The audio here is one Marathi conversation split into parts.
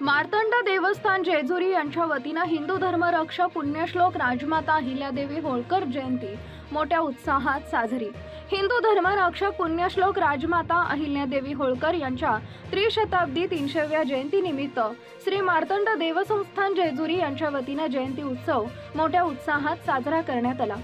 मार्तंड देवस्थान जेजुरी यांच्या वतीनं हिंदू धर्मरक्ष पुण्यश्लोक राजमाता अहिल्यादेवी होळकर जयंती. मोठ्या उत्साहात साजरी. हिंदू धर्मरक्षक पुण्यश्लोक राजमाता अहिल्यादेवी होळकर यांच्या त्रिशताब्दी तीनशेव्या जयंतीनिमित्त श्री मार्तंड देवसंस्थान जेजुरी यांच्या वतीनं जयंती उत्सव मोठ्या उत्साहात साजरा करण्यात आला.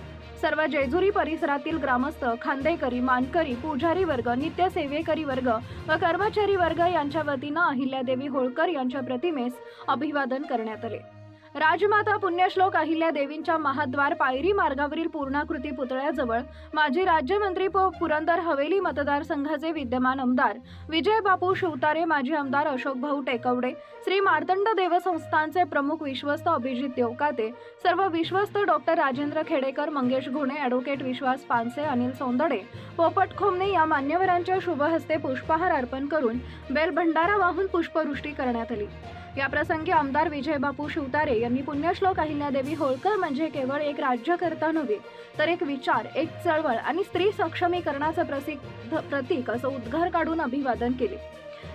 सर्व जेजुरी परिसरातील ग्रामस्थ खांदेकरी मानकरी पुजारी वर्ग नित्य सेवेकरी वर्ग व कर्मचारी वर्ग यांच्या वतीनं अहिल्यादेवी होळकर यांच्या प्रतिमेस अभिवादन करण्यात आले. राजमाता पुण्यश्लोक अहिल्या देवींच्या महाद्वार पायरी मार्गावरील पूर्णाकृती पुतळ्याजवळ माजी राज्यमंत्री प पुरंदर हवेली मतदारसंघाचे विद्यमान आमदार विजय बापू शिवतारे माजी आमदार अशोक भाऊ टेकवडे श्री मार्तंड देवसंस्थानचे प्रमुख विश्वस्त अभिजित देवकाते सर्व विश्वस्त डॉक्टर राजेंद्र खेडेकर मंगेश घोणे ॲडव्होकेट विश्वास पानसे अनिल सोंदडे पोपट खोमने या मान्यवरांच्या शुभहस्ते पुष्पहार अर्पण करून बेल भंडारा वाहून पुष्पवृष्टी करण्यात आली. या प्रसंगी आमदार विजयबापू शिवतारे यांनी पुण्यश्लोक अहिल्यादेवी होळकर म्हणजे केवळ एक राज्यकर्ता नव्हे तर एक विचार एक चळवळ आणि स्त्री सक्षमीकरणाचं प्रसिद्ध प्रतीक असं उद्गार काढून अभिवादन केले.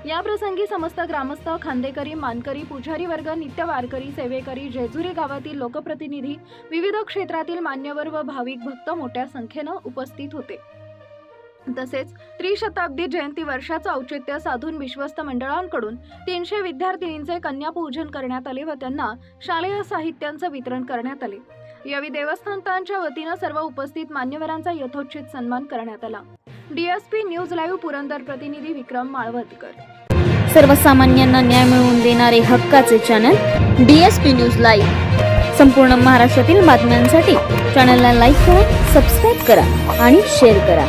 या प्रसंगी समस्त ग्रामस्थ खांदेकरी मानकरी पुजारी वर्ग नित्य वारकरी सेवेकरी जेजुरी गावातील लोकप्रतिनिधी विविध क्षेत्रातील मान्यवर व भाविक भक्त मोठ्या संख्येनं उपस्थित होते. तसेच त्रिशताब्दी जयंती वर्षाचं औचित्य साधून विश्वस्त मंडळांकडून तीनशे विद्यार्थिनींचे कन्यापूजन करण्यात आले व त्यांना शालेय साहित्यांचं वितरण करण्यात आले. यावेळी देवस्थानच्या वतीनं सर्व उपस्थित मान्यवरांचा यथोचित सन्मान करण्यात आला. डीएसपी न्यूज लाईव्ह पुरंदर प्रतिनिधी विक्रम माळवतकर. सर्वसामान्यांना न्याय मिळवून देणारे हक्काचे channel D S P news live. संपूर्ण महाराष्ट्रातील बातम्यांसाठी चॅनलला लाईक करा सबस्क्राईब करा आणि शेअर करा.